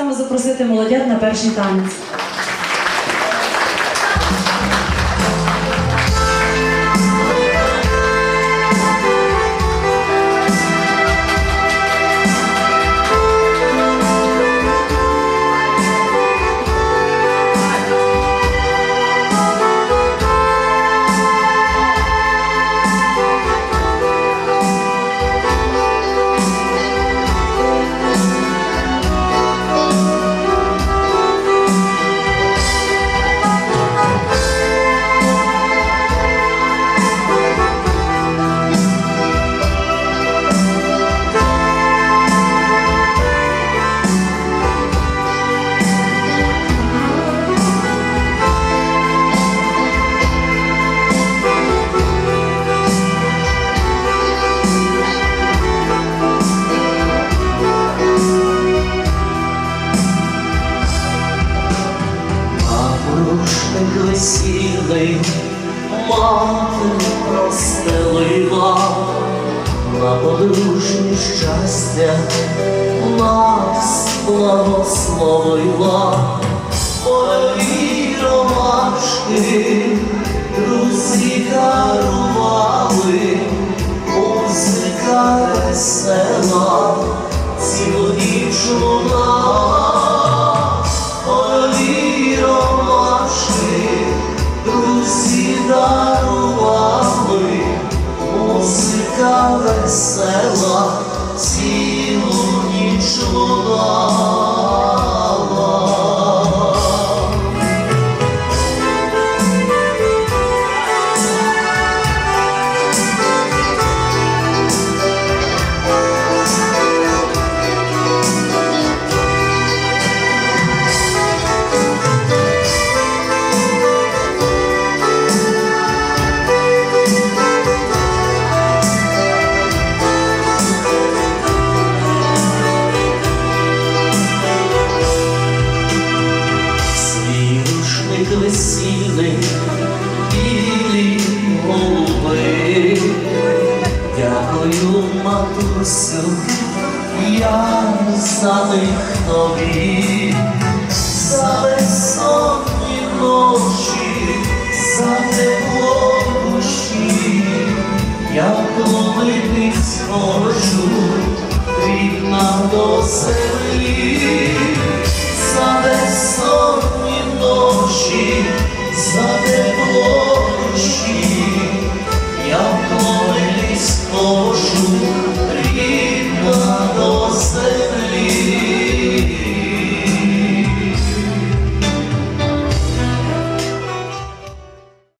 саме запросити молодят на перший танець. Весілий мати простелила на подружні щастя нас благословила. Ой, ромашки, друзі дарували, музика весела, цілу ніч весела, цілу ніч лунала. Весільний, білі голуби. Дякую, матусю, я за них тобі, за безсонні ночі, за тепло душі, я коли ти схожу, рідна до себе. It's